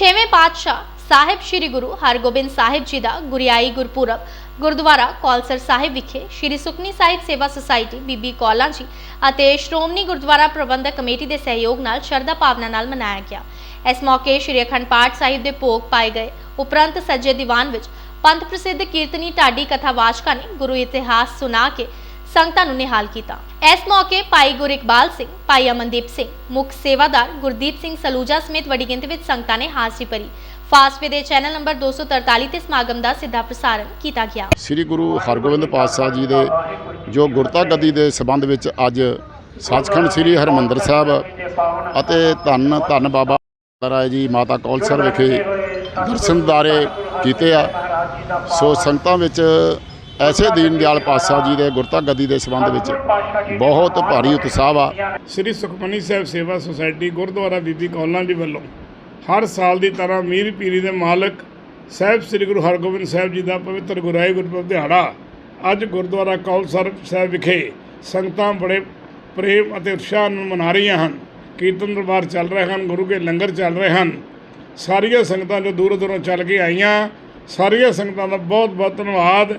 ਛੇਵੇਂ ਪਾਤਸ਼ਾਹ ਸਾਹਿਬ ਸ੍ਰੀ ਗੁਰੂ ਹਰਗੋਬਿੰਦ ਸਾਹਿਬ ਜੀ ਦਾ ਗੁਰਿਆਈ ਗੁਰਪੁਰਬ ਗੁਰਦੁਆਰਾ ਕੌਲਸਰ ਸਾਹਿਬ ਵਿਖੇ ਸ੍ਰੀ ਸੁਖਨੀ ਸਾਹਿਬ ਸੇਵਾ ਸੁਸਾਇਟੀ ਬੀਬੀ ਕੌਲਾਂ ਜੀ ਅਤੇ ਸ਼੍ਰੋਮਣੀ ਗੁਰਦੁਆਰਾ ਪ੍ਰਬੰਧਕ ਕਮੇਟੀ ਦੇ ਸਹਿਯੋਗ ਨਾਲ ਸ਼ਰਧਾ ਭਾਵਨਾ ਨਾਲ ਮਨਾਇਆ ਗਿਆ। ਇਸ ਮੌਕੇ ਸ੍ਰੀ ਅਖੰਡ ਪਾਠ ਸਾਹਿਬ ਦੇ ਭੋਗ ਪਾਏ ਗਏ। ਉਪਰੰਤ ਸੱਜੇ ਦੀਵਾਨ ਵਿੱਚ ਪੰਥ ਪ੍ਰਸਿੱਧ ਕੀਰਤਨੀ ਢਾਡੀ ਕਥਾਵਾਚਕਾਂ ਨੇ ਗੁਰੂ ਇਤਿਹਾਸ ਸੁਣਾ ਕੇ ਸੰਗਤਾਂ ਨੂੰ ਨਿਹਾਲ ਕੀਤਾ। ਇਸ ਮੌਕੇ ਭਾਈ ਗੁਰ ਸਿੰਘ, ਭਾਈ ਅਮਨਦੀਪ ਸਿੰਘ, ਮੁੱਖ ਸੇਵਾਦਾਰ ਗੁਰਦੀਪ ਸਿੰਘ ਸਲੂਜਾ ਸਮੇਤ ਵੱਡੀ ਗਿਣਤੀ ਵਿੱਚ ਸੰਗਤਾਂ ਨੇ ਹਾਜ਼ਰੀ ਭਰੀ। ਫਾਸਟਵੇ ਦੇ ਚੈਨਲ ਨੰਬਰ 243 ਤੇ ਸਮਾਗਮ ਦਾ ਸਿੱਧਾ ਪ੍ਰਸਾਰਣ ਕੀਤਾ ਗਿਆ। ਸ੍ਰੀ ਗੁਰੂ ਹਰਗੋਬਿੰਦ ਪਾਤਸ਼ਾਹ ਜੀ ਦੇ ਜੋ ਗੁਰਤਾ ਗੱਦੀ ਦੇ ਸਬੰਧ ਵਿੱਚ ਅੱਜ ਸੱਚਖੰਡ ਸ੍ਰੀ ਹਰਮੰਦਰ ਸਾਹਿਬ ਅਤੇ ਧੰਨ ਧੰਨ ਬਾਬਾ ਰਾਏ ਜੀ ਮਾਤਾ ਕੌਲਸਰ ਵਿਖੇ ਦਰਸ਼ਨ ਦਾਰੇ ਕੀਤੇ ਆ। ਸੋ ਸੰਗਤਾਂ ਵਿੱਚ ਐਸੇ ਦੀਨ ਦਿਆਲ ਪਾਤਸ਼ਾਹ ਜੀ ਦੇ ਗੁਰਤਾ ਗੱਦੀ ਦੇ ਸਬੰਧ ਵਿੱਚ ਬਹੁਤ ਭਾਰੀ ਉਤਸ਼ਾਹ ਆ ਸ੍ਰੀ ਸੁਖਮਨੀ ਸਾਹਿਬ ਸੇਵਾ ਸੁਸਾਇਟੀ ਗੁਰਦੁਆਰਾ ਬੀਬੀ ਕੌਲਾਂ ਜੀ ਵੱਲੋਂ ਹਰ ਸਾਲ ਦੀ ਤਰ੍ਹਾਂ ਮੀਰ ਪੀਰੀ ਦੇ ਮਾਲਕ ਸਾਹਿਬ ਸ੍ਰੀ ਗੁਰੂ ਹਰਗੋਬਿੰਦ ਸਾਹਿਬ ਜੀ ਦਾ ਪਵਿੱਤਰ ਗੁਰਾਈ ਗੁਰਪੁਰਬ ਦਿਹਾੜਾ ਅੱਜ ਗੁਰਦੁਆਰਾ ਕੌਲਸਰ ਸਾਹਿਬ ਵਿਖੇ ਸੰਗਤਾਂ ਬੜੇ ਪ੍ਰੇਮ ਅਤੇ ਉਤਸ਼ਾਹ ਨਾਲ ਮਨਾ ਰਹੀਆਂ ਹਨ। ਕੀਰਤਨ ਦਰਬਾਰ ਚੱਲ ਰਹੇ ਹਨ, ਗੁਰੂ ਕੇ ਲੰਗਰ ਚੱਲ ਰਹੇ ਹਨ। ਸਾਰੀਆਂ ਸੰਗਤਾਂ ਜੋ ਦੂਰੋਂ ਦੂਰੋਂ ਚੱਲ ਕੇ ਆਈਆਂ, ਸਾਰੀਆਂ ਸੰਗਤਾਂ ਦਾ ਬਹੁਤ ਬਹੁਤ ਧੰਨਵਾਦ।